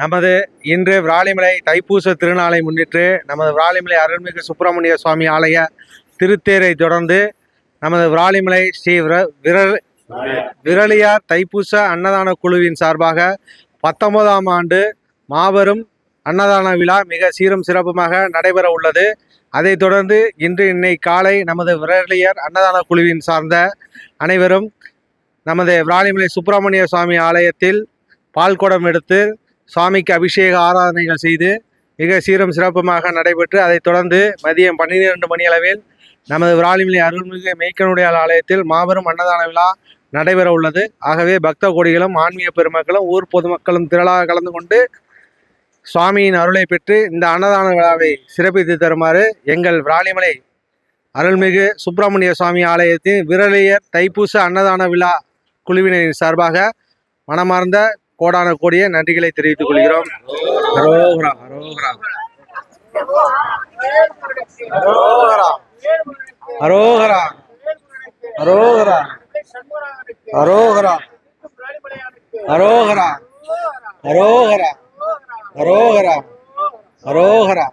நமது இன்று விராலிமலை தைப்பூச திருநாளை முன்னிட்டு நமது விராலிமலை அருள்மிகு சுப்பிரமணிய சுவாமி ஆலய திருத்தேரை தொடர்ந்து நமது விராலிமலை ஸ்ரீ விர விரல் விரலியார் தைப்பூச அன்னதான குழுவின் சார்பாக பத்தொன்பதாம் ஆண்டு மாபெரும் அன்னதான விழா மிக சீரும் சிறப்புமாக நடைபெற உள்ளது. அதைத் தொடர்ந்து இன்று இன்னை காலை நமது விரலியர் அன்னதான குழுவின் சார்ந்த அனைவரும் நமது விராலிமலை சுப்பிரமணிய சுவாமி ஆலயத்தில் பால்குடம் எடுத்து சுவாமிக்கு அபிஷேக ஆராதனைகள் செய்து மிக சீரும் சிறப்புமாக நடைபெற்று அதைத் தொடர்ந்து மதியம் பன்னிரண்டு மணி அளவில் நமது விராலிமலை அருள்மிகு மேய்க்கனுடையால் ஆலயத்தில் மாபெரும் அன்னதான விழா நடைபெற உள்ளது. ஆகவே பக்த கோடிகளும் ஆன்மீக பெருமக்களும் ஊர் பொதுமக்களும் திரளாக கலந்து கொண்டு சுவாமியின் அருளை பெற்று இந்த அன்னதான விழாவை சிறப்பித்து தருமாறு எங்கள் விராலிமலை அருள்மிகு சுப்பிரமணிய சுவாமி ஆலயத்தின் விரலியர் தைப்பூச அன்னதான விழா குழுவினரின் சார்பாக மனமார்ந்த கோடான கோடிய நன்றிகளை தெரிவித்துக் கொள்கிறோம். அரோகரா அரோகரா அரோகரா அரோகரா அரோகரா அரோகரா அரோகரா அரோகரா அரோகரா